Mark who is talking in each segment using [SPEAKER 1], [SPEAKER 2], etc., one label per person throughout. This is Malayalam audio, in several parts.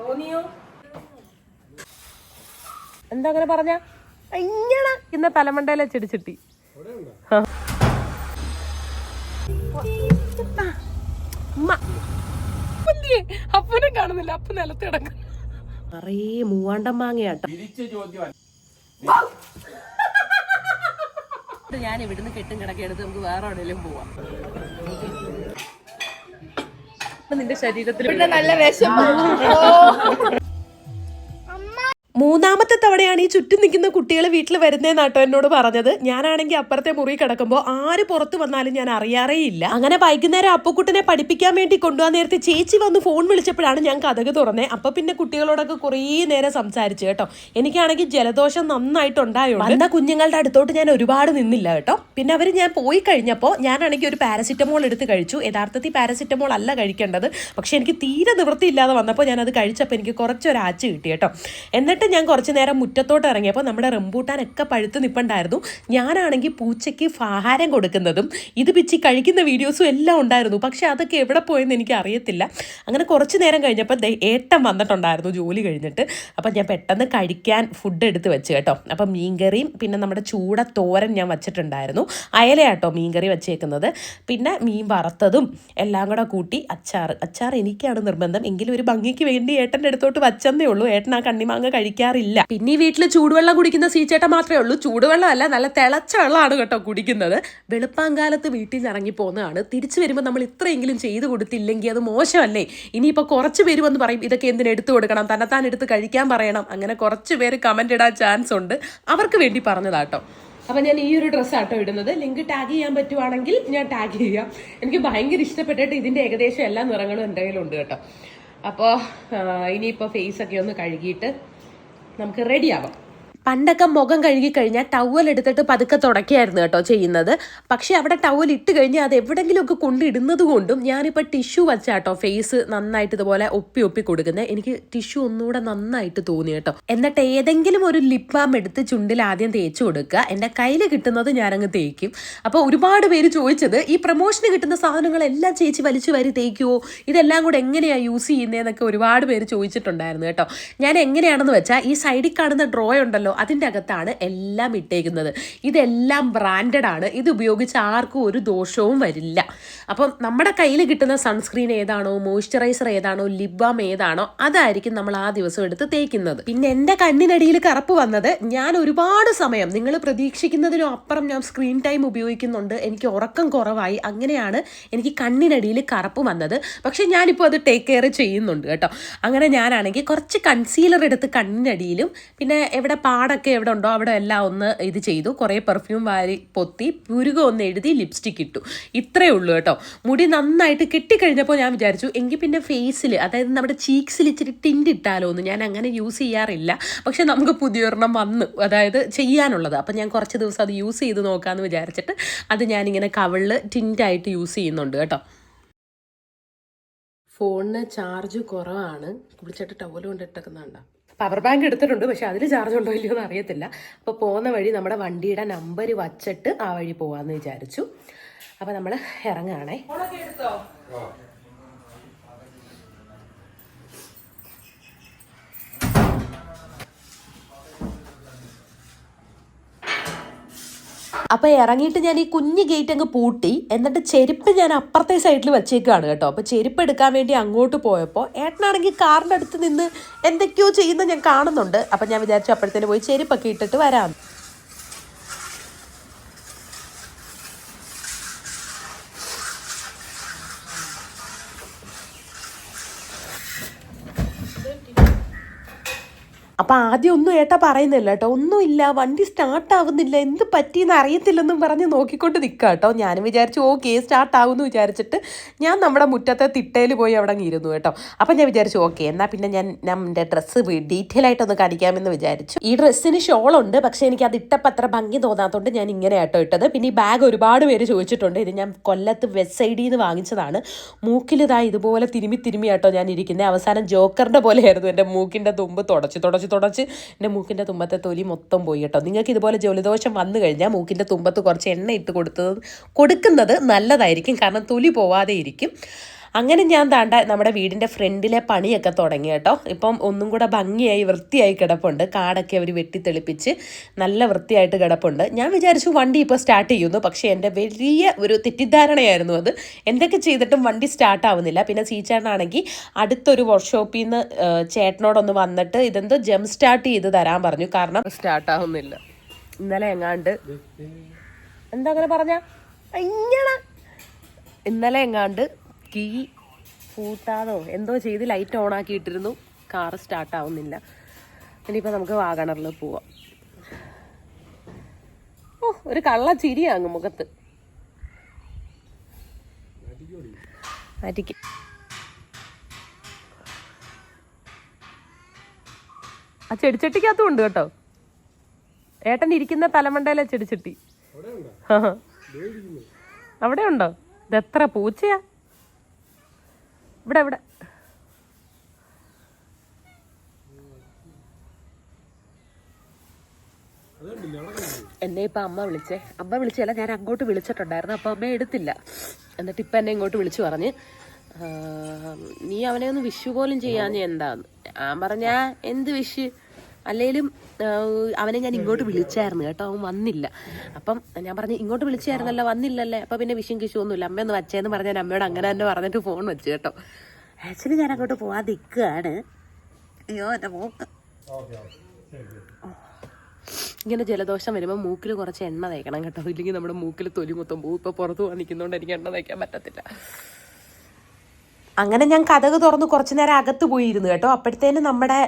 [SPEAKER 1] തോന്നിയോ? എന്താ അങ്ങനെ പറഞ്ഞ? അയ്യണ ഇന്ന തലമണ്ടയിലെ ചെടിച്ചിട്ടി? അപ്പനെ കാണുന്നില്ല. അപ്പ നിലത്ത് കിടക്കും നിറയെ മൂവാണ്ടം മാങ്ങയാട്ടോ. ഞാൻ ഇവിടുന്ന് കെട്ടും കിടക്കെടുത്ത് നമുക്ക് വേറെ എവിടെയെങ്കിലും പോവാം. നിന്റെ ശരീരത്തിൽ
[SPEAKER 2] നല്ല വിശപ്പ്.
[SPEAKER 1] ചുറ്റും നിൽക്കുന്ന കുട്ടികൾ വീട്ടിൽ വരുന്നേന്നാട്ടോ എന്നോട് പറഞ്ഞത്. ഞാനാണെങ്കിൽ അപ്പുറത്തെ മുറി കിടക്കുമ്പോൾ ആര് പുറത്ത് വന്നാലും ഞാൻ അറിയാറേ ഇല്ല അങ്ങനെ വൈകുന്നേരം അപ്പുക്കുട്ടനെ പഠിപ്പിക്കാൻ വേണ്ടി കൊണ്ടുപോകാൻ നേരത്തെ ചേച്ചി വന്ന് ഫോൺ വിളിച്ചപ്പോഴാണ് ഞാൻ കഥക് തുറന്നേ. അപ്പൊ പിന്നെ കുട്ടികളോടൊക്കെ കുറേ നേരം സംസാരിച്ചു കേട്ടോ. എനിക്കാണെങ്കിൽ ജലദോഷം നന്നായിട്ടുണ്ടായോ വന്ന കുഞ്ഞുങ്ങളുടെ അടുത്തോട്ട് ഞാൻ ഒരുപാട് നിന്നില്ല കേട്ടോ. പിന്നെ അവർ ഞാൻ പോയി കഴിഞ്ഞപ്പോൾ ഞാനാണെങ്കിൽ ഒരു പാരസിറ്റമോൾ എടുത്ത് കഴിച്ചു. യഥാർത്ഥത്തിൽ പാരസിറ്റമോൾ അല്ല കഴിക്കേണ്ടത്. പക്ഷെ എനിക്ക് തീരെ നിവൃത്തിയില്ലാതെ വന്നപ്പോൾ ഞാൻ അത് കഴിച്ചപ്പോൾ എനിക്ക് കുറച്ചൊരാച്ച് കിട്ടി കേട്ടോ. എന്നിട്ട് ഞാൻ കുറച്ച് നേരം മുറ്റത്തോട്ട് ഇറങ്ങിയപ്പോൾ നമ്മുടെ റംബൂട്ടാനൊക്കെ പഴുത്ത് നിപ്പുണ്ടായിരുന്നു. ഞാനാണെങ്കിൽ പൂച്ചയ്ക്ക് ആഹാരം കൊടുക്കുന്നതും ഇത് പിച്ചി കഴിക്കുന്ന വീഡിയോസും എല്ലാം ഉണ്ടായിരുന്നു. പക്ഷെ അതൊക്കെ എവിടെ പോയെന്ന് എനിക്ക് അറിയത്തില്ല. അങ്ങനെ കുറച്ച് നേരം കഴിഞ്ഞപ്പോൾ ഏട്ടൻ വന്നിട്ടുണ്ടായിരുന്നു ജോലി കഴിഞ്ഞിട്ട്. അപ്പം ഞാൻ പെട്ടെന്ന് കഴിക്കാൻ ഫുഡ് എടുത്ത് വെച്ച് കേട്ടോ. അപ്പം മീൻകറിയും പിന്നെ നമ്മുടെ ചൂട തോരൻ ഞാൻ വച്ചിട്ടുണ്ടായിരുന്നു. അയലയാട്ടോ മീൻകറി വെച്ചേക്കുന്നത്. പിന്നെ മീൻ വറുത്തതും എല്ലാം കൂടെ കൂട്ടി അച്ചാർ അച്ചാർ എനിക്കാണ് നിർബന്ധം. എങ്കിലും ഒരു ഭംഗിക്ക് വേണ്ടി ഏട്ടന്റെ അടുത്തോട്ട് വച്ചെന്നേ ഉള്ളൂ. ഏട്ടൻ ആ കണ്ണിമാങ്ങ കഴിക്കാറില്ല. പിന്നെ ഈ വീട്ടിൽ ചൂടുവെള്ളം കുടിക്കുന്ന സീച്ചേട്ട മാത്രമേ ഉള്ളൂ. ചൂടുവെള്ളമല്ല നല്ല തിളച്ച വെള്ളമാണ് കേട്ടോ കുടിക്കുന്നത്. വെളുപ്പാങ്കാലത്ത് വീട്ടിൽ നിന്ന് ഇറങ്ങി പോകുന്നതാണ് തിരിച്ചു വരുമ്പോൾ നമ്മൾ ഇത്രയെങ്കിലും ചെയ്തു കൊടുത്തില്ലെങ്കിൽ അത് മോശമല്ലേ? ഇനിയിപ്പോൾ കുറച്ച് പേര് വന്ന് പറയും ഇതൊക്കെ എന്തിനു എടുത്തു കൊടുക്കണം? തന്നെത്താൻ എടുത്ത് കഴിക്കാൻ പറയണം. അങ്ങനെ കുറച്ച് പേര് കമന്റ് ഇടാൻ ചാൻസ് ഉണ്ട്. അവർക്ക് വേണ്ടി പറഞ്ഞതാട്ടോ അപ്പം ഞാൻ ഈ ഒരു ഡ്രസ്സാട്ടോ ഇടുന്നത്. ലിങ്ക് ടാഗ് ചെയ്യാൻ പറ്റുവാണെങ്കിൽ ഞാൻ ടാഗ് ചെയ്യാം. എനിക്ക് ഭയങ്കര ഇഷ്ടപ്പെട്ടിട്ട് ഇതിന്റെ ഏകദേശം എല്ലാ നിറങ്ങളും എന്റെ കയ്യിലുണ്ട് കേട്ടോ. അപ്പോൾ ഇനിയിപ്പോൾ ഒക്കെ ഒന്ന് കഴുകിയിട്ട് നമുക്ക് റെഡി ആവാം. പണ്ടൊക്കെ മുഖം കഴുകി കഴിഞ്ഞാൽ ടവൽ എടുത്തിട്ട് പതുക്കെ തുടക്കുകയായിരുന്നു കേട്ടോ ചെയ്യുന്നത്. പക്ഷേ അവിടെ ടവൽ ഇട്ട് കഴിഞ്ഞാൽ അത് എവിടെങ്കിലുമൊക്കെ കൊണ്ടിടുന്നത് കൊണ്ടും ഞാനിപ്പോൾ ടിഷ്യൂ വെച്ചാട്ടോ ഫേസ് നന്നായിട്ട് ഇതുപോലെ ഒപ്പി ഒപ്പി കൊടുക്കുന്നത് എനിക്ക് ടിഷ്യൂ ഒന്നുകൂടെ നന്നായിട്ട് തോന്നി കേട്ടോ. എന്നിട്ട് ഏതെങ്കിലും ഒരു ലിപ് ബാം എടുത്ത് ചുണ്ടിൽ ആദ്യം തേച്ച് കൊടുക്കുക. എന്റെ കയ്യിൽ കിട്ടുന്നത് ഞാനങ്ങ് തേക്കും. അപ്പോൾ ഒരുപാട് പേര് ചോദിച്ചത് ഈ പ്രൊമോഷന് കിട്ടുന്ന സാധനങ്ങളെല്ലാം ചേച്ചി വലിച്ചു വരി തേക്കുമോ ഇതെല്ലാം കൂടെ എങ്ങനെയാണ് യൂസ് ചെയ്യുന്നതെന്നൊക്കെ ഒരുപാട് പേര് ചോദിച്ചിട്ടുണ്ടായിരുന്നു കേട്ടോ. ഞാൻ എങ്ങനെയാണെന്ന് വെച്ചാൽ ഈ സൈഡിൽ കാണുന്ന ഡ്രോ ഉണ്ടല്ലോ അതിന്റെ അകത്താണ് എല്ലാം ഇട്ടേക്കുന്നത്. ഇതെല്ലാം ബ്രാൻഡഡ് ആണ്. ഇത് ഉപയോഗിച്ച് ആർക്കും ഒരു ദോഷവും വരില്ല. അപ്പം നമ്മുടെ കയ്യിൽ കിട്ടുന്ന സൺസ്ക്രീൻ ഏതാണോ മോയ്സ്ചറൈസർ ഏതാണോ ലിപ് ബാം ഏതാണോ അതായിരിക്കും നമ്മൾ ആ ദിവസം എടുത്ത് തേക്കുന്നത്. പിന്നെ എന്റെ കണ്ണിനടിയിൽ കറുപ്പ് വന്നത് ഞാൻ ഒരുപാട് സമയം നിങ്ങൾ പ്രതീക്ഷിക്കുന്നതിനും അപ്പുറം ഞാൻ സ്ക്രീൻ ടൈം ഉപയോഗിക്കുന്നുണ്ട്. എനിക്ക് ഉറക്കം കുറവായി. അങ്ങനെയാണ് എനിക്ക് കണ്ണിനടിയിൽ കറുപ്പ് വന്നത്. പക്ഷേ ഞാനിപ്പോൾ അത് ടേക്ക് കെയർ ചെയ്യുന്നുണ്ട് കേട്ടോ. അങ്ങനെ ഞാനാണെങ്കിൽ കുറച്ച് കൺസീലർ എടുത്ത് കണ്ണിനടിയിലും പിന്നെ എവിടെ പാടൊക്കെ എവിടെ ഉണ്ടോ അവിടെ എല്ലാം ഒന്ന് ഇത് ചെയ്തു. കുറേ പെർഫ്യൂം വാരി പൊത്തി പുരുകം ഒന്ന് എഴുതി ലിപ്സ്റ്റിക് ഇട്ടു. ഇത്രയേ ഉള്ളൂ കേട്ടോ. മുടി നന്നായിട്ട് കെട്ടിക്കഴിഞ്ഞപ്പോൾ ഞാൻ വിചാരിച്ചു എങ്കിൽ പിന്നെ ഫേസിൽ അതായത് നമ്മുടെ ചീക്സിൽ ഇച്ചിരി ടിന്റ് ഇട്ടാലോ എന്ന് ഞാൻ അങ്ങനെ യൂസ് ചെയ്യാറില്ല. പക്ഷെ നമുക്ക് പുതിയൊരെണ്ണം വന്നു. അതായത് ചെയ്യാനുള്ളത്. അപ്പം ഞാൻ കുറച്ച് ദിവസം അത് യൂസ് ചെയ്ത് നോക്കാമെന്ന് വിചാരിച്ചിട്ട് അത് ഞാനിങ്ങനെ കവിളിൽ ടിന്റായിട്ട് യൂസ് ചെയ്യുന്നുണ്ട് കേട്ടോ. ഫോണിന് ചാർജ് കുറവാണ്. കുളിച്ചിട്ട് ടവൽ കൊണ്ട്? ഇട്ടേക്കുന്നുണ്ടോ പവർ ബാങ്ക് എടുത്തിട്ടുണ്ട്. പക്ഷെ അതിൽ ചാർജ് ഉണ്ടോ ഇല്ലയോ എന്ന് അറിയത്തില്ല. അപ്പോൾ പോകുന്ന വഴി നമ്മുടെ വണ്ടിയുടെ നമ്പർ വച്ചിട്ട് ആ വഴി പോകാമെന്ന് വിചാരിച്ചു. അപ്പോൾ നമ്മൾ ഇറങ്ങുകയാണേ അപ്പൊ ഇറങ്ങിയിട്ട് ഞാൻ ഈ കുഞ്ഞ് ഗേറ്റ് അങ്ങ് പൂട്ടി. എന്നിട്ട് ചെരുപ്പ് ഞാൻ അപ്പുറത്തെ സൈഡിൽ വെച്ചേക്കാണ് കേട്ടോ. അപ്പൊ ചെരുപ്പ് എടുക്കാൻ വേണ്ടി അങ്ങോട്ട് പോയപ്പോൾ ഏട്ടനാണെങ്കിൽ കാറിന്റെ അടുത്ത് നിന്ന് എന്തൊക്കെയോ ചെയ്യുന്ന ഞാൻ കാണുന്നുണ്ട്. അപ്പൊ ഞാൻ വിചാരിച്ചു അപ്പോഴത്തേന് പോയി ചെരുപ്പൊക്കെ ഇട്ടിട്ട് വരാം. അപ്പൊ ആദ്യം ഒന്നും ഏട്ടാ പറയുന്നില്ല കേട്ടോ ഒന്നുമില്ല വണ്ടി സ്റ്റാർട്ട് ആവുന്നില്ല എന്ത് പറ്റിയെന്ന് അറിയത്തില്ലെന്നും പറഞ്ഞ് നോക്കിക്കൊണ്ട് നിൽക്കുക കേട്ടോ ഞാനും വിചാരിച്ചു ഓക്കെ സ്റ്റാർട്ട് ആവുമെന്ന് വിചാരിച്ചിട്ട് ഞാൻ നമ്മുടെ മുറ്റത്തെ തിട്ടയിൽ പോയി അവിടെ ഇരുന്നു കേട്ടോ. അപ്പം ഞാൻ വിചാരിച്ചു ഓക്കെ എന്നാൽ പിന്നെ ഞാൻ നമ്മുടെ ഡ്രസ്സ് ഡീറ്റെയിൽ ആയിട്ടൊന്ന് കാണിക്കാമെന്ന് വിചാരിച്ചു. ഈ ഡ്രസ്സിന് ഷോളുണ്ട് പക്ഷേ എനിക്ക് അത് ഇട്ടപ്പോൾ അത്ര ഭംഗി തോന്നാത്തതുകൊണ്ട് ഞാൻ ഇങ്ങനെ ആട്ടോ ഇട്ടത്. പിന്നെ ഈ ബാഗ് ഒരുപാട് പേര് ചോദിച്ചിട്ടുണ്ട് ഇത് ഞാൻ കൊല്ലത്ത് വെസ്റ്റ് നിന്ന് വാങ്ങിച്ചതാണ്. മൂക്കിലിതാ ഇതുപോലെ തിരുമി തിരുമി ആട്ടോ ഞാൻ ഇരിക്കുന്നത് അവസാനം ജോക്കറിന്റെ പോലെയായിരുന്നു എന്റെ മൂക്കിന്റെ തുമ്പ് തുടച്ച് തുടച്ച് തുടച്ച് എന്റെ മൂക്കിന്റെ തുമ്പത്തെ തൊലി മൊത്തം പോയി കേട്ടോ. നിങ്ങൾക്ക് ഇതുപോലെ ജലദോഷം വന്നു കഴിഞ്ഞാൽ മൂക്കിന്റെ തുമ്പത്ത് കുറച്ച് എണ്ണ ഇട്ട് കൊടുത്തത് കൊടുക്കുന്നത് നല്ലതായിരിക്കും. കാരണം തൊലി പോവാതെ ഇരിക്കും. അങ്ങനെ ഞാൻ താണ്ട നമ്മുടെ വീടിന്റെ ഫ്രണ്ടിലെ പണിയൊക്കെ തുടങ്ങി കേട്ടോ. ഇപ്പം ഒന്നും കൂടെ ഭംഗിയായി വൃത്തിയായി കിടപ്പുണ്ട്. കാടൊക്കെ അവർ വെട്ടിത്തെളിപ്പിച്ച് നല്ല വൃത്തിയായിട്ട് കിടപ്പുണ്ട്. ഞാൻ വിചാരിച്ചു വണ്ടി ഇപ്പോൾ സ്റ്റാർട്ട് ചെയ്യുന്നു. പക്ഷേ എന്റെ വലിയ ഒരു തെറ്റിദ്ധാരണയായിരുന്നു അത്. എന്തൊക്കെ ചെയ്തിട്ടും വണ്ടി സ്റ്റാർട്ട് ആവുന്നില്ല. പിന്നെ സീച്ചേട്ടനാണെങ്കിൽ അടുത്തൊരു വർക്ക്ഷോപ്പിൽ നിന്ന് ചേട്ടനോടൊന്ന് വന്നിട്ട് ഇതെന്തോ ജം സ്റ്റാർട്ട് ചെയ്ത് തരാൻ പറഞ്ഞു. കാരണം സ്റ്റാർട്ട് ആവുന്നില്ല. ഇന്നലെ എങ്ങാണ്ട് എന്താ അങ്ങനെ പറഞ്ഞ? ഇങ്ങനെ. ഇന്നലെ എങ്ങാണ്ട് കീ പൂട്ടാതോ എന്തോ ചെയ്ത് ലൈറ്റ് ഓൺ ആക്കിയിട്ടിരുന്നു. കാറ് സ്റ്റാർട്ട് ആവുന്നില്ല. ഇനിയിപ്പോൾ നമുക്ക് വാഗണറിൽ പോവാം. ഓ ഒരു കള്ള ചിരിയാങ്ങ് മുഖത്ത്. മാറ്റിക്ക് ആ ചെടിച്ചട്ടിക്കകത്തും ഉണ്ട് കേട്ടോ. ഏട്ടൻ ഇരിക്കുന്ന തലമണ്ടയിലെ ചെടിച്ചട്ടി. ആ. അവിടെ ഉണ്ടോ ഇതെത്ര പൂച്ചയാ? ഇവിടെ ഇവിടെ. എന്നെ ഇപ്പം അമ്മ വിളിച്ചേ. അമ്മ വിളിച്ചല്ല ഞാൻ അങ്ങോട്ട് വിളിച്ചിട്ടുണ്ടായിരുന്നു അപ്പൊ അമ്മ എടുത്തില്ല. എന്നിട്ട് ഇപ്പം എന്നെ ഇങ്ങോട്ട് വിളിച്ചു പറഞ്ഞ് നീ അവനെ ഒന്ന് വിഷു പോലും ചെയ്യാഞ്ഞ എന്താന്ന്? ഞാൻ പറഞ്ഞ എന്ത് വിഷു? അല്ലേലും ആ, അവനെ ഞാൻ ഇങ്ങോട്ട് വിളിച്ചായിരുന്നു കേട്ടോ. അവൻ വന്നില്ല. അപ്പം ഞാൻ പറഞ്ഞു ഇങ്ങോട്ട് വിളിച്ചായിരുന്നല്ലോ വന്നില്ലല്ലേ? അപ്പം പിന്നെ വിഷയം കിഷു ഒന്നുമില്ല. അമ്മയൊന്ന് വച്ചേന്ന് പറഞ്ഞാൽ അമ്മയോട് അങ്ങനെ തന്നെ പറഞ്ഞിട്ട് ഫോൺ വെച്ചു കേട്ടോ. ആക്ച്വലി ഞാൻ അങ്ങോട്ട് പോവാൻ നിൽക്കുകയാണ് അയ്യോ എന്റെ മൂക്ക്. ഇങ്ങനെ ജലദോഷം വരുമ്പോൾ മൂക്കിൽ കുറച്ച് എണ്ണ തേക്കണം കേട്ടോ. ഇല്ലെങ്കിൽ നമ്മുടെ മൂക്കിൽ തൊലി മൊത്തം പോകും ഇപ്പോൾ പുറത്ത് പോകാൻ നിൽക്കുന്നതുകൊണ്ട് എനിക്ക് എണ്ണ തേക്കാൻ പറ്റത്തില്ല. അങ്ങനെ ഞാൻ കഥക് തുറന്ന് കുറച്ചു നേരം അകത്ത് പോയിരുന്നു കേട്ടോ. അപ്പോഴത്തേനും നമ്മുടെ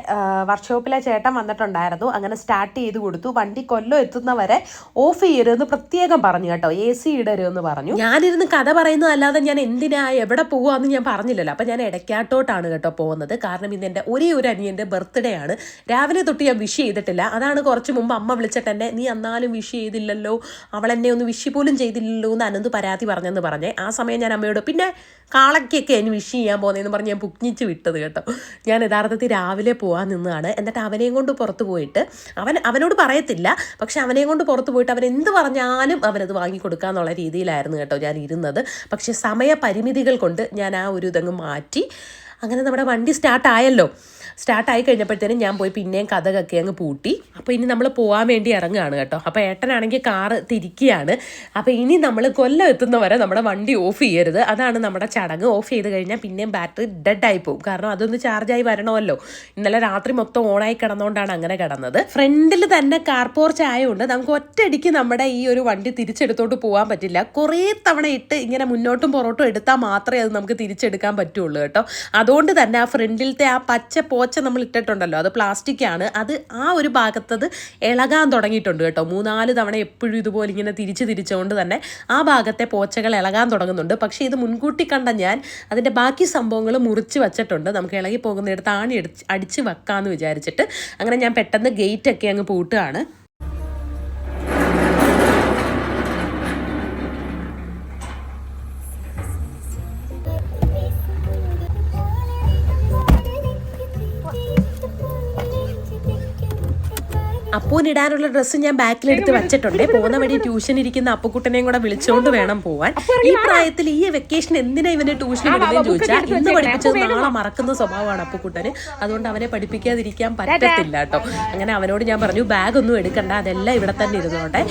[SPEAKER 1] വർക്ക്ഷോപ്പിലെ ചേട്ടൻ വന്നിട്ടുണ്ടായിരുന്നു. അങ്ങനെ സ്റ്റാർട്ട് ചെയ്ത് കൊടുത്തു. വണ്ടി കൊല്ലം എത്തുന്നവരെ ഓഫ് ചെയ്യരുതെന്ന് പ്രത്യേകം പറഞ്ഞു കേട്ടോ. എ സി ഇടരുതെന്ന് പറഞ്ഞു. ഞാനിരുന്ന് കഥ പറയുന്നതല്ലാതെ ഞാൻ എന്തിനാ എവിടെ പോകുകയെന്ന് ഞാൻ പറഞ്ഞില്ലല്ലോ. അപ്പം ഞാൻ ഇടയ്ക്കാട്ടോട്ടാണ് കേട്ടോ പോകുന്നത്. കാരണം ഇന്ന് എന്റെ ഒരേ ഒരു അനിയന്റെ ബർത്ത്ഡേ ആണ്. രാവിലെ തൊട്ട് ഞാൻ വിഷ് ചെയ്തിട്ടില്ല. അതാണ് കുറച്ച് മുമ്പ് അമ്മ വിളിച്ചിട്ട് എന്നെ നീ എന്നാലും വിഷ് ചെയ്തില്ലല്ലോ. അവൾ എന്നെ ഒന്ന് വിഷ് പോലും ചെയ്തില്ലല്ലോ എന്ന് അനന്ത് പരാതി പറഞ്ഞെന്ന് പറഞ്ഞേ. ആ സമയം ഞാൻ അമ്മയോട് പിന്നെ കാളയ്ക്കൊക്കെ എന്നെ വിഷ് ചെയ്യാൻ പോകുന്നതെന്ന് പറഞ്ഞ് ഞാൻ പുക്ഞ്ഞിച്ച് വിട്ടത് കേട്ടോ. ഞാൻ യഥാർത്ഥത്തിൽ രാവിലെ പോകാൻ നിന്നാണ്. എന്നിട്ട് അവനെയും കൊണ്ട് പുറത്ത് പോയിട്ട് അവൻ അവനോട് പറയത്തില്ല. പക്ഷെ അവനെയും കൊണ്ട് പുറത്ത് പോയിട്ട് അവൻ എന്ത് പറഞ്ഞാലും അവനത് വാങ്ങിക്കൊടുക്കുക എന്നുള്ള രീതിയിലായിരുന്നു കേട്ടോ ഞാൻ ഇരുന്നത്. പക്ഷേ സമയപരിമിതികൾ കൊണ്ട് ഞാൻ ആ ഒരു ഇതങ്ങ് മാറ്റി. അങ്ങനെ നമ്മുടെ വണ്ടി സ്റ്റാർട്ടായല്ലോ. സ്റ്റാർട്ടായി കഴിഞ്ഞപ്പോഴത്തേനും ഞാൻ പോയി പിന്നെയും കഥകൊക്കെ അങ്ങ് പൂട്ടി. അപ്പോൾ ഇനി നമ്മൾ പോകാൻ വേണ്ടി ഇറങ്ങുകയാണ് കേട്ടോ. അപ്പോൾ ഏട്ടനാണെങ്കിൽ കാറ് തിരിക്കുകയാണ്. അപ്പോൾ ഇനി നമ്മൾ കൊല്ലം എത്തുന്നവരെ നമ്മുടെ വണ്ടി ഓഫ് ചെയ്യരുത്. അതാണ് നമ്മുടെ ചടങ്ങ്. ഓഫ് ചെയ്ത് കഴിഞ്ഞാൽ പിന്നെയും ബാറ്ററി ഡെഡ് ആയി പോകും. കാരണം അതൊന്ന് ചാർജായി വരണമല്ലോ. ഇന്നലെ രാത്രി മൊത്തം ഓണായി കിടന്നുകൊണ്ടാണ് അങ്ങനെ കിടന്നത്. ഫ്രണ്ടിൽ തന്നെ കാർ പോർച്ച് ആയതുകൊണ്ട് നമുക്ക് ഒറ്റയടിക്ക് നമ്മുടെ ഈ ഒരു വണ്ടി തിരിച്ചെടുത്തോട്ട് പോകാൻ പറ്റില്ല. കുറേ തവണ ഇട്ട് ഇങ്ങനെ മുന്നോട്ടും പുറോട്ടും എടുത്താൽ മാത്രമേ അത് നമുക്ക് തിരിച്ചെടുക്കാൻ പറ്റുള്ളൂ കേട്ടോ. അതുകൊണ്ട് തന്നെ ആ ഫ്രണ്ടിലത്തെ ആ പച്ച പോച്ച നമ്മൾ ഇട്ടിട്ടുണ്ടല്ലോ അത് പ്ലാസ്റ്റിക് ആണ് അത് ആ ഒരു ഭാഗത്തത് ഇളകാൻ തുടങ്ങിയിട്ടുണ്ട് കേട്ടോ. മൂന്നാൽ തവണ എപ്പോഴും ഇതുപോലെ ഇങ്ങനെ തിരിച്ച് തിരിച്ചുകൊണ്ട് തന്നെ ആ ഭാഗത്തെ പോച്ചകൾ ഇളകാൻ തുടങ്ങുന്നുണ്ട്. പക്ഷേ ഇത് മുൻകൂട്ടി കണ്ട ഞാൻ അതിന്റെ ബാക്കി സംഭവങ്ങൾ മുറിച്ച് വെച്ചിട്ടുണ്ട്. നമുക്ക് ഇളകി പോകുന്നിടത്ത് ആണി അടിച്ച് അടിച്ച് വെക്കാമെന്ന് വിചാരിച്ചിട്ട്. അങ്ങനെ ഞാൻ പെട്ടെന്ന് ഗേറ്റൊക്കെ അങ്ങ് പൂട്ടുകയാണ്. അപ്പൂനിടാനുള്ള ഡ്രസ്സ് ഞാൻ ബാക്കിലെടുത്ത് വെച്ചിട്ടുണ്ട്. പോകുന്ന വഴി ട്യൂഷൻ ഇരിക്കുന്ന അപ്പുക്കുട്ടനെയും കൂടെ വിളിച്ചുകൊണ്ട് വേണം പോവാൻ. ഈ പ്രായത്തിൽ ഈ വെക്കേഷൻ എന്തിനാ ഇവനെ ട്യൂഷൻ വിടുന്നതെന്ന് ചോദിച്ചാൽ ഇന്ന് പഠിപ്പിച്ചത് നാളെ മറക്കുന്ന സ്വഭാവമാണ് അപ്പുക്കുട്ടന്. അതുകൊണ്ട് അവനെ പഠിപ്പിക്കാതിരിക്കാൻ പറ്റത്തില്ല കേട്ടോ. അങ്ങനെ അവനോട് ഞാൻ പറഞ്ഞു ബാഗ് ഒന്നും എടുക്കണ്ട അതെല്ലാം ഇവിടെ തന്നെ ഇരുന്നോട്ടെ.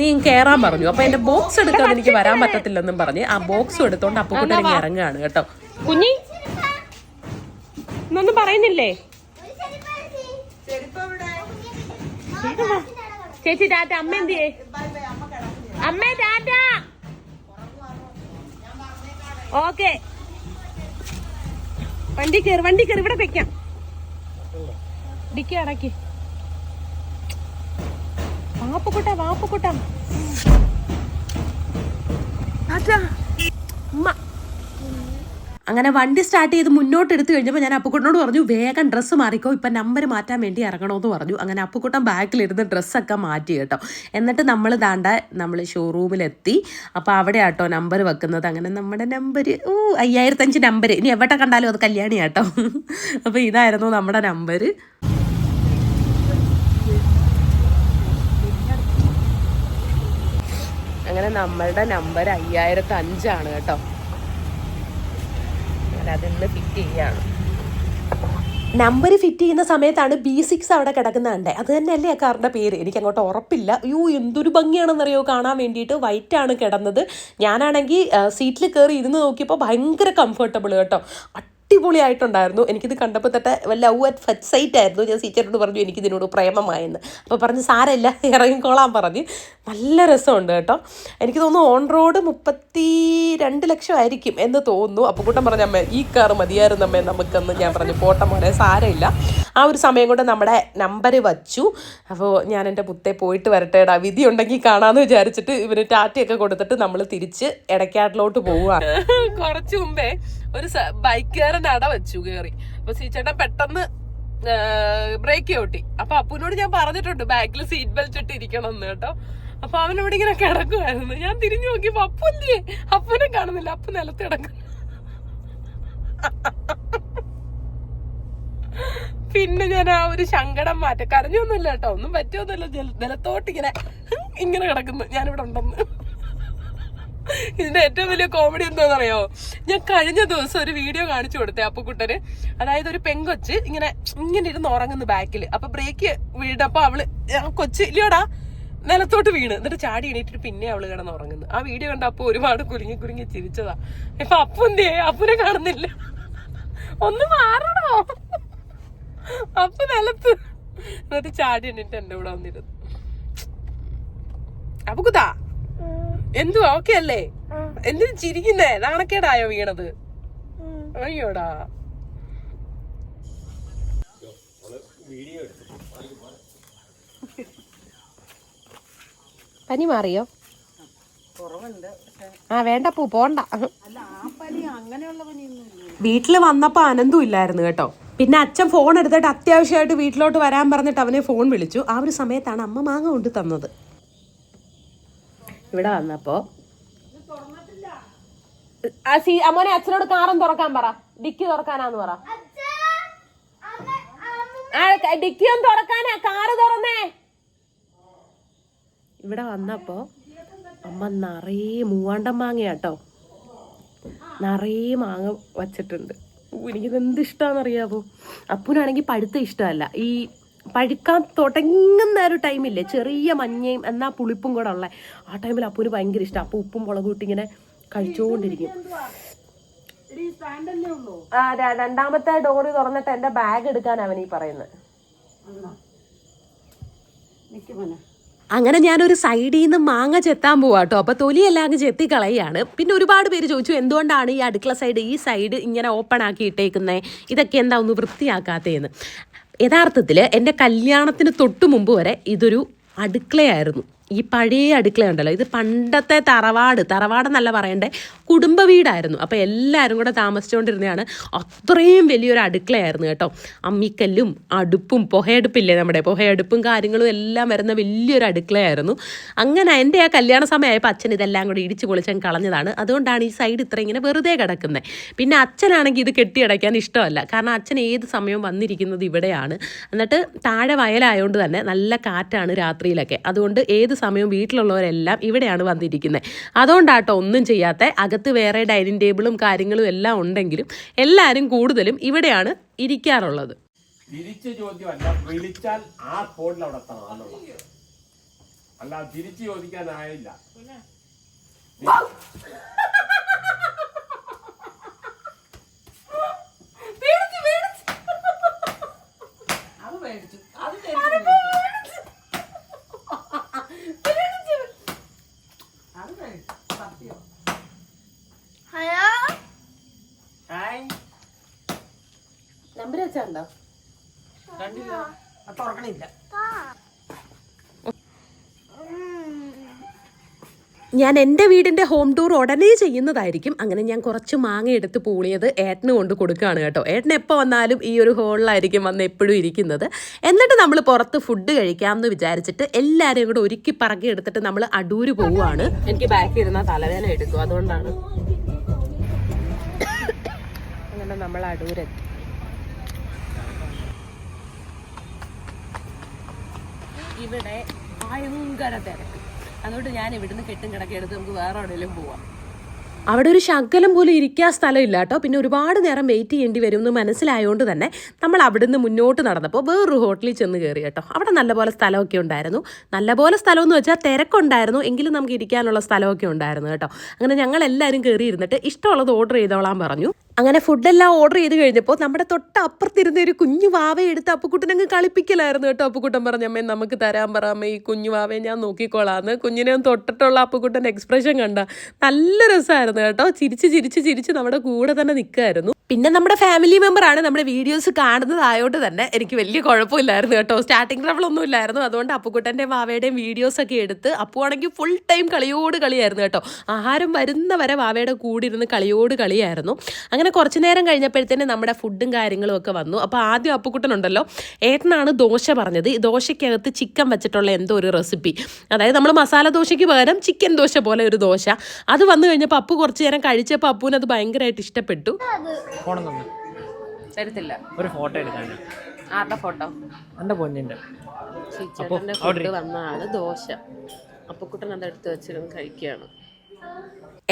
[SPEAKER 1] നീ കയറാൻ പറഞ്ഞു. അപ്പൊ എന്റെ ബോക്സ് എടുക്കാൻ എനിക്ക് വരാൻ പറ്റത്തില്ലെന്നും പറഞ്ഞ് ആ ബോക്സ് എടുത്തോണ്ട് അപ്പുക്കുട്ടൻ ഇറങ്ങുകയാണ് കേട്ടോ. കുഞ്ഞി? ഒന്നും പറയുന്നില്ലേ? ചേച്ചി ടാറ്റ അമ്മ എന്തിയേ അമ്മ ടാറ്റ ഓക്കെ. വണ്ടി കയറി വണ്ടി കയറി ഇവിടെ വെക്കാം. ഡിക്കി അടക്കി. വാപ്പക്കുട്ട വാപ്പക്കുട്ട. ടാറ്റ ഉമ്മ. അങ്ങനെ വണ്ടി സ്റ്റാർട്ട് ചെയ്ത് മുന്നോട്ട് എടുത്തു കഴിഞ്ഞപ്പോൾ ഞാൻ അപ്പുക്കുട്ടനോട് പറഞ്ഞു വേഗം ഡ്രസ്സ് മാറിക്കോ ഇപ്പം നമ്പർ മാറ്റാൻ വേണ്ടി ഇറങ്ങണമെന്ന് പറഞ്ഞു. അങ്ങനെ അപ്പുക്കുട്ടൻ ബാക്കിലിരുന്ന് ഡ്രസ്സൊക്കെ മാറ്റി കേട്ടോ. എന്നിട്ട് നമ്മൾ താണ്ട നമ്മൾ ഷോറൂമിലെത്തി അപ്പോൾ അവിടെ ആട്ടോ നമ്പർ വെക്കുന്നത്. അങ്ങനെ നമ്മുടെ നമ്പർ ഓ അയ്യായിരത്തഞ്ച് നമ്പർ ഇനി എവിടെ കണ്ടാലും അത് കല്യാണി ആട്ടോ അപ്പോൾ ഇതായിരുന്നു നമ്മുടെ നമ്പർ അങ്ങനെ നമ്മളുടെ നമ്പർ അയ്യായിരത്തി അഞ്ചാണ് കേട്ടോ. അതൊന്ന് ഫിറ്റ് ചെയ്യാണ്. നമ്പർ ഫിറ്റ് ചെയ്യുന്ന സമയത്താണ് ബി സിക്സ് അവിടെ കിടക്കുന്നുണ്ട് അത് തന്നെയല്ലേ ആ കാറിന്റെ പേര്. എനിക്ക് അങ്ങോട്ട് ഉറപ്പില്ല. അയ്യോ എന്തൊരു ഭംഗിയാണെന്നറിയോ? കാണാൻ വേണ്ടിയിട്ട് വൈറ്റ് ആണ് കിടന്നത്. ഞാനാണെങ്കിൽ സീറ്റിൽ കയറി ഇരുന്ന് നോക്കിയപ്പോൾ ഭയങ്കര കംഫർട്ടബിൾ കേട്ടോ. അടിപൊളിയായിട്ടുണ്ടായിരുന്നു. എനിക്കിത് കണ്ടപ്പോൾ തൊട്ട് ലവ് അറ്റ് ഫസ്റ്റ് സൈറ്റ് ആയിരുന്നു. ഞാൻ ടീച്ചറിനോട് പറഞ്ഞു എനിക്ക് എനിക്കിതിനോട് പ്രേമമായെന്ന്. അപ്പോൾ പറഞ്ഞ് സാരമില്ല ഇറങ്ങിക്കോളാൻ പറഞ്ഞ്. നല്ല രസമുണ്ട് കേട്ടോ. എനിക്ക് തോന്നുന്നു ഓൺ റോഡ് മുപ്പത്തി രണ്ട് ലക്ഷം ആയിരിക്കും എന്ന് തോന്നുന്നു. അപ്പോൾ കൂട്ടം പറഞ്ഞ അമ്മ ഈ കാർ മതിയായിരുന്നു അമ്മേ നമുക്കെന്ന് ഞാൻ പറഞ്ഞു പോട്ടം മോനെ സാരമില്ല. ആ ഒരു സമയം കൊണ്ട് നമ്മുടെ നമ്പർ വച്ചു. അപ്പോൾ ഞാൻ എന്റെ പുത്തെ പോയിട്ട് വരട്ടേടാ വിധി ഉണ്ടെങ്കിൽ കാണാമെന്ന് വിചാരിച്ചിട്ട് ഇവന് ടാറ്റയൊക്കെ കൊടുത്തിട്ട് നമ്മൾ തിരിച്ച് ഇടയ്ക്കാട്ടിലോട്ട് പോവുകയാണ് കുറച്ച് മുമ്പേ ഒരു ബൈക്കുകാരൻ അട വെച്ചു കയറി അപ്പൊ സീച്ചേട്ടൻ പെട്ടെന്ന് ബ്രേക്ക് ചവിട്ടി അപ്പൊ അപ്പുനോട് ഞാൻ പറഞ്ഞിട്ടുണ്ട് ബാക്കിൽ സീറ്റ് ബെൽറ്റ് ഇട്ട് ഇരിക്കണം എന്ന് കേട്ടോ. അപ്പൊ അവൻ ഇവിടെ ഇങ്ങനെ കിടക്കുമായിരുന്നു ഞാൻ തിരിഞ്ഞു നോക്കിയപ്പോ അപ്പു അപ്പുനെ കാണുന്നില്ല. അപ്പു നിലത്ത് കിടക്കും പിന്നെ ഞാൻ ആ ഒരു ശങ്കടം മാറ്റം. കരഞ്ഞൊന്നുമില്ല കേട്ടോ. ഒന്നും പറ്റിയൊന്നുമില്ല. ജല- നിലത്തോട്ട് ഇങ്ങനെ ഇങ്ങനെ കിടക്കുന്നു. ഞാനിവിടെ ഉണ്ടെന്ന്. ഇതിന്റെ ഏറ്റവും വലിയ കോമഡി എന്താണെന്നറിയോ ഞാൻ കഴിഞ്ഞ ദിവസം ഒരു വീഡിയോ കാണിച്ചു കൊടുത്തേ അപ്പുക്കുട്ടന്. അതായത് ഒരു പെങ്കൊച്ച് ഇങ്ങനെ ഇങ്ങനെ ഇരുന്ന് ഉറങ്ങുന്നു ബാക്കിൽ അപ്പൊ ബ്രേക്ക് വീടപ്പോ അവൾ കൊച്ച് ഇല്ലയോടാ. നിലത്തോട്ട് വീണ്. എന്നിട്ട് ചാടി എണീറ്റിട്ട് പിന്നെ അവൾ കിടന്ന് ഉറങ്ങുന്നു. ആ വീഡിയോ കണ്ട അപ്പൊ ഒരുപാട് കുലുങ്ങി കുലുങ്ങി ചിരിച്ചതാ. ഇപ്പൊ അപ്പു എന്തേ അപ്പുനെ കാണുന്നില്ല. ഒന്ന് മാറണോ? അപ്പു നിലത്ത്. എന്നിട്ട് ചാടി എണ്ണിട്ട് എന്റെ കൂടെ വന്നിരുന്നു. അപ്പൊ കുതാ? എന്തു ഓക്കെ അല്ലേ? എന്തിനു ചിരിക്കുന്നേ? നാണക്കേടായോ വീണത്? അയ്യോടാ. പനി മാറിയോ? ആ വേണ്ട പൂ പോണ്ട. വീട്ടിൽ വന്നപ്പോ അനന്തും ഇല്ലായിരുന്നു കേട്ടോ. പിന്നെ അച്ഛൻ ഫോൺ എടുത്തിട്ട് അത്യാവശ്യമായിട്ട് വീട്ടിലോട്ട് വരാൻ പറഞ്ഞിട്ട് അവനെ ഫോൺ വിളിച്ചു. ആ ഒരു സമയത്താണ് അമ്മ മാങ്ങ കൊണ്ട് തന്നത്. ഇവിടെ വന്നപ്പോ ആ സീ അമ്മോനെ അച്ഛനോട് കാറും തുറക്കാൻ പറ. ഡിക്കി തുറക്കാനാന്ന് പറ. ഡിക്കി തുറക്കാനാ കാറ് തുറന്നേ. ഇവിടെ വന്നപ്പോ അമ്മ നിറയെ മൂവാണ്ടം മാങ്ങയാട്ടോ. നിറയെ മാങ്ങ വച്ചിട്ടുണ്ട്. എനിക്കിത് എന്ത് ഇഷ്ടമാണെന്നറിയാവോ അപ്പൂനാണെങ്കിൽ പഴുത്ത ഇഷ്ടമല്ല. ഈ പഴുക്കാൻ തുടങ്ങുന്ന ഒരു ടൈമില്ലേ ചെറിയ മഞ്ഞയും എന്നാ പുളിപ്പും കൂടെ ഉള്ള. ആ ടൈമിൽ അപ്പൂന് ഭയങ്കര ഇഷ്ടം. അപ്പൊ ഉപ്പും മുളകും ഇങ്ങനെ കഴിച്ചുകൊണ്ടിരിക്കും ആ രണ്ടാമത്തെ ഡോറി തുറന്നിട്ട് എന്റെ ബാഗ് എടുക്കാൻ അവൻ ഈ പറയുന്നത് അങ്ങനെ ഞാനൊരു സൈഡിൽ നിന്ന് മാങ്ങ ചെത്താൻ പോവാട്ടോ. അപ്പോൾ തൊലിയെല്ലാം അങ്ങ് ചെത്തി കളയാണ് പിന്നെ ഒരുപാട് പേര് ചോദിച്ചു എന്തുകൊണ്ടാണ് ഈ അടുക്കള സൈഡ് ഈ സൈഡ് ഇങ്ങനെ ഓപ്പൺ ആക്കി ഇട്ടേക്കുന്നത് ഇതൊക്കെ എന്താ ഒന്ന് വൃത്തിയാക്കാത്തതെന്ന് യഥാർത്ഥത്തിൽ എന്റെ കല്യാണത്തിന് തൊട്ട് മുമ്പ് വരെ ഇതൊരു അടുക്കളയായിരുന്നു. ഈ പഴയ അടുക്കളയുണ്ടല്ലോ ഇത് പണ്ടത്തെ തറവാട് തറവാടെന്നല്ല പറയണ്ടേ കുടുംബ വീടായിരുന്നു. അപ്പോൾ എല്ലാവരും കൂടെ താമസിച്ചുകൊണ്ടിരുന്നതാണ് അത്രയും വലിയൊരു അടുക്കളയായിരുന്നു കേട്ടോ. അമ്മിക്കല്ലും അടുപ്പും പുഹയടുപ്പില്ലേ നമ്മുടെ പുഹയടുപ്പും കാര്യങ്ങളും എല്ലാം വരുന്ന വലിയൊരു അടുക്കളയായിരുന്നു. അങ്ങനെ എന്റെ ആ കല്യാണ സമയമായപ്പോൾ അച്ഛൻ ഇതെല്ലാം കൂടി ഇടിച്ച് പൊളിച്ചൻ കളഞ്ഞതാണ്. അതുകൊണ്ടാണ് ഈ സൈഡ് ഇത്ര ഇങ്ങനെ വെറുതെ കിടക്കുന്നത് പിന്നെ അച്ഛനാണെങ്കിൽ ഇത് കെട്ടിയടയ്ക്കാൻ ഇഷ്ടമല്ല. കാരണം അച്ഛൻ ഏത് സമയവും വന്നിരിക്കുന്നത് ഇവിടെയാണ്. എന്നിട്ട് താഴെ വയലായതുകൊണ്ട് തന്നെ നല്ല കാറ്റാണ് രാത്രിയിലൊക്കെ. അതുകൊണ്ട് ഏത് സമയവും വീട്ടിലുള്ളവരെല്ലാം ഇവിടെയാണ് വന്നിരിക്കുന്നത്. അതുകൊണ്ടാട്ടോ ഒന്നും ചെയ്യാത്ത അകത്ത് വേറെ ഡൈനിങ് ടേബിളും കാര്യങ്ങളും എല്ലാം ഉണ്ടെങ്കിലും എല്ലാവരും കൂടുതലും ഇവിടെയാണ് ഇരിക്കാറുള്ളത്.
[SPEAKER 2] അത് ചോദ്യമല്ല വിളിച്ചാൽ ആ സ്പോട്ടിൽ അവിടെ എത്തണം എന്നുള്ള അല്ല തിരിച്ച് ചോദിക്കാനായില്ല.
[SPEAKER 1] നമ്പർ വെച്ചാണ്ടോ ഞാൻ എന്റെ വീടിന്റെ ഹോം ടൂർ ഉടനെ ചെയ്യുന്നതായിരിക്കും. അങ്ങനെ ഞാൻ കുറച്ച് മാങ്ങ എടുത്ത് പൂളിയത് ഏട്ടന് കൊണ്ട് കൊടുക്കുകയാണ് കേട്ടോ. ഏട്ടൻ എപ്പോൾ വന്നാലും ഈ ഒരു ഹോളിലായിരിക്കും വന്ന് എപ്പോഴും ഇരിക്കുന്നത്. എന്നിട്ട് നമ്മൾ പുറത്ത് ഫുഡ് കഴിക്കാമെന്ന് വിചാരിച്ചിട്ട് എല്ലാവരെയും കൂടെ ഒരുക്കി പറക്കി എടുത്തിട്ട് നമ്മൾ അടൂര് പോവുകയാണ്. എനിക്ക് ബാക്കി ഇരുന്ന തലവേദന എടുക്കും. അതുകൊണ്ടാണ്. അങ്ങനെ നമ്മൾ അടൂരെത്തി. ഇവിടെ ഭയങ്കര തിരക്ക്. അതുകൊണ്ട് ഞാൻ ഇവിടുന്ന് കെട്ടും കിടക്കെടുത്ത് നമുക്ക് വേറെ എവിടെയെങ്കിലും പോവാം. അവിടെ ഒരു ശകലം പോലും ഇരിക്കാൻ സ്ഥലമില്ല കേട്ടോ. പിന്നെ ഒരുപാട് നേരം വെയിറ്റ് ചെയ്യേണ്ടി വരും എന്ന് മനസ്സിലായതുകൊണ്ട് തന്നെ നമ്മൾ അവിടുന്ന് മുന്നോട്ട് നടന്നപ്പോൾ വേറൊരു ഹോട്ടലിൽ ചെന്ന് കയറി കേട്ടോ. അവിടെ നല്ലപോലെ സ്ഥലമൊക്കെ ഉണ്ടായിരുന്നു. നല്ലപോലെ സ്ഥലം എന്ന് വെച്ചാൽ തിരക്കുണ്ടായിരുന്നു. എങ്കിലും നമുക്ക് ഇരിക്കാനുള്ള സ്ഥലമൊക്കെ ഉണ്ടായിരുന്നു കേട്ടോ. അങ്ങനെ ഞങ്ങൾ എല്ലാവരും കയറി ഇരുന്നിട്ട് ഇഷ്ടമുള്ളത് ഓർഡർ ചെയ്തോളാൻ പറഞ്ഞു. അങ്ങനെ ഫുഡെല്ലാം ഓർഡർ ചെയ്ത് കഴിഞ്ഞപ്പോൾ നമ്മുടെ തൊട്ട് അപ്പുറത്തിരുന്ന ഒരു കുഞ്ഞു വാവയെ എടുത്ത് അപ്പുക്കുട്ടനങ്ങ് കളിപ്പിക്കലായിരുന്നു കേട്ടോ. അപ്പുക്കുട്ടൻ പറഞ്ഞ അമ്മേ നമുക്ക് തരാൻ പറ അമ്മ ഈ കുഞ്ഞു വാവയെ ഞാൻ നോക്കിക്കോളാന്ന്. കുഞ്ഞിനെ തൊട്ടിട്ടുള്ള അപ്പുക്കുട്ടന്റെ എക്സ്പ്രഷൻ കണ്ട നല്ല രസമായിരുന്നു കേട്ടോ. ചിരിച്ച് ചിരിച്ച് ചിരിച്ച് നമ്മുടെ കൂടെ തന്നെ നിൽക്കുമായിരുന്നു. പിന്നെ നമ്മുടെ ഫാമിലി മെമ്പറാണ് നമ്മുടെ വീഡിയോസ് കാണുന്നതായോണ്ട് തന്നെ എനിക്ക് വലിയ കുഴപ്പമില്ലായിരുന്നു കേട്ടോ. സ്റ്റാർട്ടിങ് ട്രബിൾ ഒന്നും ഇല്ലായിരുന്നു. അതുകൊണ്ട് അപ്പുക്കുട്ടന്റെയും വാവയുടെയും വീഡിയോസ് ഒക്കെ എടുത്ത് അപ്പുവാണെങ്കിൽ ഫുൾ ടൈം കളിയോട് കളിയായിരുന്നു കേട്ടോ. ആഹാരം വരുന്നവരെ വാവയുടെ കൂടി ഇരുന്ന് കളിയോട് കളിയായിരുന്നു. അങ്ങനെ കുറച്ച് നേരം കഴിഞ്ഞപ്പോഴത്തേന് നമ്മുടെ ഫുഡും കാര്യങ്ങളും ഒക്കെ വന്നു. അപ്പോൾ ആദ്യം അപ്പുക്കുട്ടനുണ്ടല്ലോ ഏട്ടനാണ് ദോശ പറഞ്ഞത്. ഈ ദോശയ്ക്കകത്ത് ചിക്കൻ വെച്ചിട്ടുള്ള എന്തോ ഒരു റെസിപ്പി അതായത് നമ്മൾ മസാല ദോശയ്ക്ക് പകരം ചിക്കൻ ദോശ പോലെ ഒരു ദോശ. അത് വന്നു കഴിഞ്ഞപ്പോൾ അപ്പു കുറച്ച് നേരം കഴിച്ചപ്പോൾ അപ്പുവിന് അത് ഭയങ്കരമായിട്ട് ഇഷ്ടപ്പെട്ടു. തരത്തില്ല.
[SPEAKER 3] ഒരു ഫോട്ടോ
[SPEAKER 1] ആരുടെ ഫോട്ടോ?
[SPEAKER 3] എന്റെ പൊന്നിന്റെ
[SPEAKER 1] ചേട്ടന്റെ ഫുഡ് വന്നതാണ് ദോശ. അപ്പക്കുട്ടൻ അത് എടുത്ത് വെച്ചിരുന്ന് കഴിക്കുകയാണ്.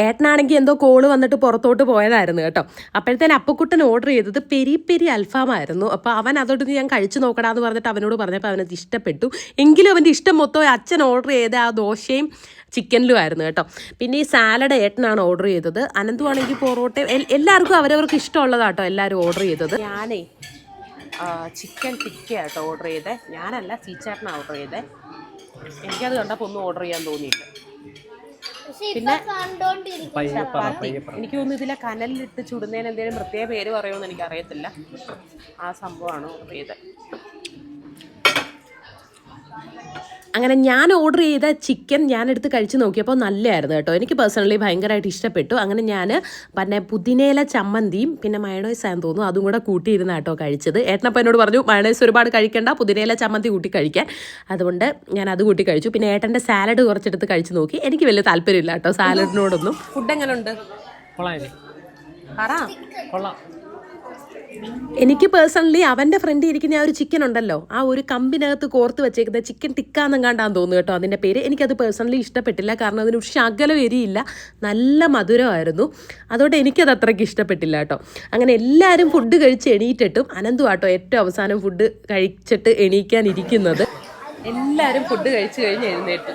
[SPEAKER 1] ഏട്ടനാണെങ്കിൽ എന്തോ കോൾ വന്നിട്ട് പുറത്തോട്ട് പോയതായിരുന്നു കേട്ടോ. അപ്പോഴത്തേന് അപ്പക്കുട്ടൻ ഓർഡർ ചെയ്തത് പെരി പെരി അൽഫാമായിരുന്നു അപ്പോൾ അവൻ അതോട്ട് ഞാൻ കഴിച്ചു നോക്കണമെന്ന് പറഞ്ഞിട്ട് അവനോട് പറഞ്ഞപ്പോൾ അവനത് ഇഷ്ടപ്പെട്ടു. എങ്കിലും അവന്റെ ഇഷ്ടം മൊത്തം അച്ഛൻ ഓർഡർ ചെയ്ത ആ ദോശയും ചിക്കനിലും ആയിരുന്നു കേട്ടോ. പിന്നെ ഈ സാലഡ് ഏട്ടനാണ് ഓർഡർ ചെയ്തത്. അനന്തുവാണെങ്കിൽ പൊറോട്ട എല്ലാവർക്കും അവരവർക്ക് ഇഷ്ടമുള്ളതാട്ടോ എല്ലാവരും ഓർഡർ ചെയ്തത്. ഞാനേ ചിക്കൻ ടിക്ക കേട്ടോ ഓർഡർ ചെയ്തേ. ഞാനല്ല ചീച്ചേട്ടനാണ് ഓർഡർ ചെയ്തേ. എനിക്കത് കണ്ടപ്പോൾ ഒന്നും ഓർഡർ ചെയ്യാൻ തോന്നിയില്ല. പിന്നെ ചപ്പാത്തി എനിക്ക് തോന്നുന്നു ഇതിലെ കനലിലിട്ട് ചുടുന്നതിന് എന്തെങ്കിലും പ്രത്യേക പേര് പറയുമെന്ന് എനിക്ക് അറിയത്തില്ല ആ സംഭവമാണ് ഓർഡർ ചെയ്തത് അങ്ങനെ ഞാൻ ഓർഡർ ചെയ്ത ചിക്കൻ ഞാൻ എടുത്ത് കഴിച്ച് നോക്കിയപ്പോൾ നല്ലതായിരുന്നു കേട്ടോ. എനിക്ക് പേഴ്സണലി ഭയങ്കരമായിട്ട് ഇഷ്ടപ്പെട്ടു. അങ്ങനെ ഞാൻ പിന്നെ പുതിനയില ചമ്മന്തിയും പിന്നെ മയണോയ്സ് ആണെന്ന് തോന്നുന്നു. അതും കൂടെ കൂട്ടിയിരുന്ന കേട്ടോ കഴിച്ചത്. ഏട്ടനപ്പം എന്നോട് പറഞ്ഞു മയണോയ്സ് ഒരുപാട് കഴിക്കേണ്ട പുതിനയില ചമ്മന്തി കൂട്ടി കഴിക്കാൻ. അതുകൊണ്ട് ഞാൻ അത് കൂട്ടി കഴിച്ചു. പിന്നെ ഏട്ടന്റെ സാലഡ് കുറച്ചെടുത്ത് കഴിച്ച് നോക്കി. എനിക്ക് വലിയ താല്പര്യമില്ല കേട്ടോ സാലഡിനോടൊന്നും ഫുഡ് എങ്ങനെയുണ്ട്
[SPEAKER 3] കൊള്ളാം.
[SPEAKER 1] എനിക്ക് പേഴ്സണലി അവന്റെ ഫ്രണ്ട് ഇരിക്കുന്ന ആ ഒരു ചിക്കൻ ഉണ്ടല്ലോ. ആ ഒരു കമ്പിനകത്ത് കോർത്ത് വെച്ചേക്കുന്ന ചിക്കൻ ടിക്കാന്നും കണ്ടാന്ന് തോന്നുന്നു കേട്ടോ. അതിന്റെ പേര് എനിക്കത് പേഴ്സണലി ഇഷ്ടപ്പെട്ടില്ല. കാരണം അതിന് ഒരു ശകലം എരിയില്ല. നല്ല മധുരമായിരുന്നു. അതുകൊണ്ട് എനിക്കത് അത്രയ്ക്ക് ഇഷ്ടപ്പെട്ടില്ല കേട്ടോ. അങ്ങനെ എല്ലാവരും ഫുഡ് കഴിച്ച് എണീറ്റിട്ടും അനന്തു ഏറ്റവും അവസാനം ഫുഡ് കഴിച്ചിട്ട് എണീക്കാനിരിക്കുന്നത്. എല്ലാവരും ഫുഡ് കഴിച്ച് കഴിഞ്ഞ് എഴുന്നേറ്റ്.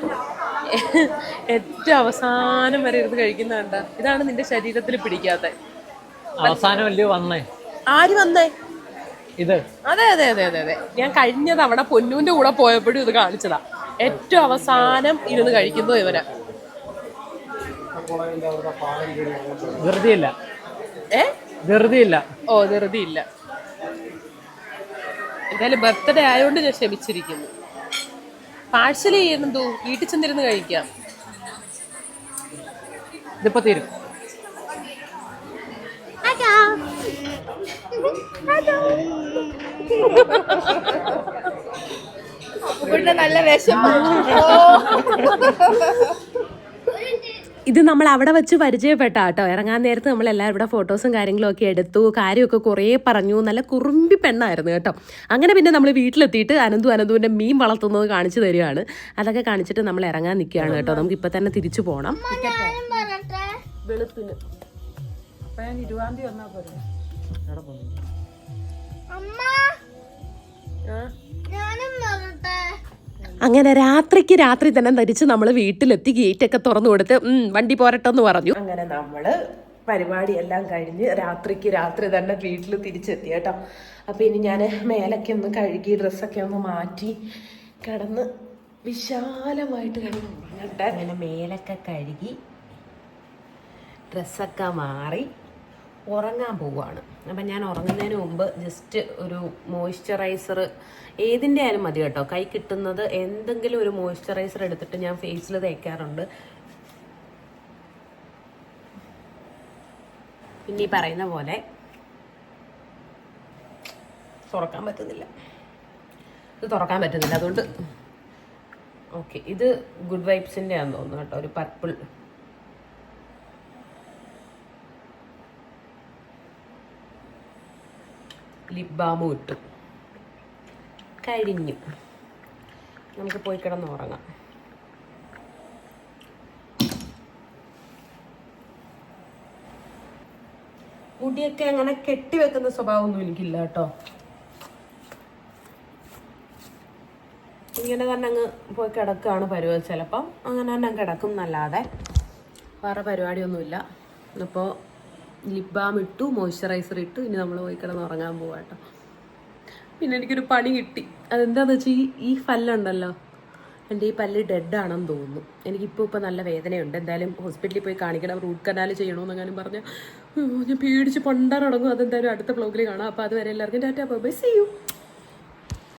[SPEAKER 1] ഏറ്റവും അവസാനം വരെ ഇരുന്ന് കഴിക്കുന്നുണ്ട് ഇതാണ് നിന്റെ ശരീരത്തിൽ പിടിക്കാത്ത.
[SPEAKER 3] അവസാനം വലിയ വന്നേ?
[SPEAKER 1] ആര് വന്നേ?
[SPEAKER 3] ഇത്.
[SPEAKER 1] അതെ അതെ അതെ അതെ അതെ. ഞാൻ കഴിഞ്ഞ തവണ പൊന്നൂന്റെ കൂടെ പോയപ്പോഴും ഇത് കാണിച്ചതാ. ഏറ്റവും അവസാനം ഇരുന്ന് കഴിക്കുന്നു
[SPEAKER 3] ധൃതിയില്ല.
[SPEAKER 1] ഏ?
[SPEAKER 3] ധൃതിയില്ല.
[SPEAKER 1] ഓ ധൃതി ഇല്ല എന്തായാലും ബർത്ത്ഡേ ആയതുകൊണ്ട് ഞാൻ ക്ഷമിച്ചിരിക്കുന്നു. പാഴ്സൽ ചെയ്യുന്നു വീട്ടിൽ ചെന്നിരുന്ന് കഴിക്കാം.
[SPEAKER 3] ഇതിപ്പോ തീരും.
[SPEAKER 4] നല്ല വിശപ്പ്
[SPEAKER 1] ഇത് നമ്മൾ അവിടെ വെച്ച് പരിചയപ്പെട്ട കേട്ടോ ഇറങ്ങാൻ നേരത്ത് നമ്മൾ എല്ലാവരും ഇവിടെ ഫോട്ടോസും കാര്യങ്ങളും ഒക്കെ എടുത്തു കാര്യമൊക്കെ കുറേ പറഞ്ഞു. നല്ല കുറുമ്പി പെണ്ണായിരുന്നു കേട്ടോ. അങ്ങനെ പിന്നെ നമ്മൾ വീട്ടിലെത്തിയിട്ട് അനന്തു അനന്തുവിന്റെ മീൻ വളർത്തുന്നത് കാണിച്ചു തരികയാണ് അതൊക്കെ കാണിച്ചിട്ട് നമ്മൾ ഇറങ്ങാൻ നിൽക്കുകയാണ് കേട്ടോ. നമുക്ക് ഇപ്പം തന്നെ തിരിച്ചു പോകണം വെളുപ്പിന്.
[SPEAKER 4] അമ്മ ഞാനും പറട്ടെ
[SPEAKER 1] അങ്ങനെ രാത്രിക്ക് രാത്രി തന്നെ ധരിച്ച് നമ്മൾ വീട്ടിലെത്തി ഗേറ്റ് ഒക്കെ തുറന്നു കൊടുത്ത് ഉം, വണ്ടി പോരട്ടെന്ന് പറഞ്ഞു. അങ്ങനെ നമ്മൾ പരിപാടി എല്ലാം കഴിഞ്ഞ് രാത്രിക്ക് രാത്രി തന്നെ വീട്ടിൽ തിരിച്ചെത്തി കേട്ടോ. അപ്പോൾ ഇനി ഞാൻ മേലൊക്കെ ഒന്ന് കഴുകി ഡ്രസ്സൊക്കെ ഒന്ന് മാറ്റി കിടന്ന് വിശാലമായിട്ട് കിടന്നിട്ട് അങ്ങനെ മേലൊക്കെ കഴുകി ഡ്രസ്സൊക്കെ മാറി ഉറങ്ങാൻ പോവുകയാണ് അപ്പം ഞാൻ ഉറങ്ങുന്നതിന് മുമ്പ് ജസ്റ്റ് ഒരു മോയ്സ്ചറൈസർ ഏതിന്റെ ആയാലും മതി കേട്ടോ. കൈ കിട്ടുന്നത് എന്തെങ്കിലും ഒരു മോയ്സ്ചറൈസർ എടുത്തിട്ട് ഞാൻ ഫേസിൽ തേക്കാറുണ്ട്. പിന്നെ ഈ പറയുന്ന പോലെ തുറക്കാൻ പറ്റുന്നില്ല. ഇത് തുറക്കാൻ പറ്റുന്നില്ല. അതുകൊണ്ട് ഓക്കെ ഇത് ഗുഡ് വൈബ്സിന്റെ ആണെന്ന് തോന്നുന്നു കേട്ടോ. ഒരു പർപ്പിൾ ലിപ് ബാമും ഇട്ടു കഴിഞ്ഞു. നമുക്ക് പോയി കിടന്ന് ഉറങ്ങാം. മുടിയൊക്കെ അങ്ങനെ കെട്ടിവെക്കുന്ന സ്വഭാവമൊന്നും എനിക്കില്ല കേട്ടോ. ഇങ്ങനെ തന്നെ അങ്ങ് പോയി കിടക്കുകയാണ് പരിപാടി. ചിലപ്പം അങ്ങനെ തന്നെ കിടക്കും എന്നല്ലാതെ വേറെ പരിപാടിയൊന്നുമില്ല. ഇപ്പോൾ ലിപ് ബാം ഇട്ടു മോയ്സ്ചറൈസർ ഇട്ടു ഇനി നമ്മൾ പോയി കിടന്ന് ഉറങ്ങാൻ പോവാ കേട്ടോ. പിന്നെ എനിക്കൊരു പണി കിട്ടി. അതെന്താന്ന് വെച്ചാൽ ഈ ഈ പല്ലുണ്ടല്ലോ. എന്റെ ഈ പല്ല് ഡെഡ് ആണെന്ന് തോന്നുന്നു. എനിക്കിപ്പോൾ ഇപ്പോൾ നല്ല വേദനയുണ്ട്. എന്തായാലും ഹോസ്പിറ്റലിൽ പോയി കാണിക്കണം റൂട്ട് കനാൽ ചെയ്യണമെന്നെങ്ങാനും പറഞ്ഞ് ഞാൻ പേടിച്ച് പണ്ടാറടങ്ങും. അതെന്തായാലും അടുത്ത ബ്ലോഗിൽ കാണാം. അപ്പോൾ അതുവരെ എല്ലാവർക്കും ടാറ്റാ ബൈ സി യു.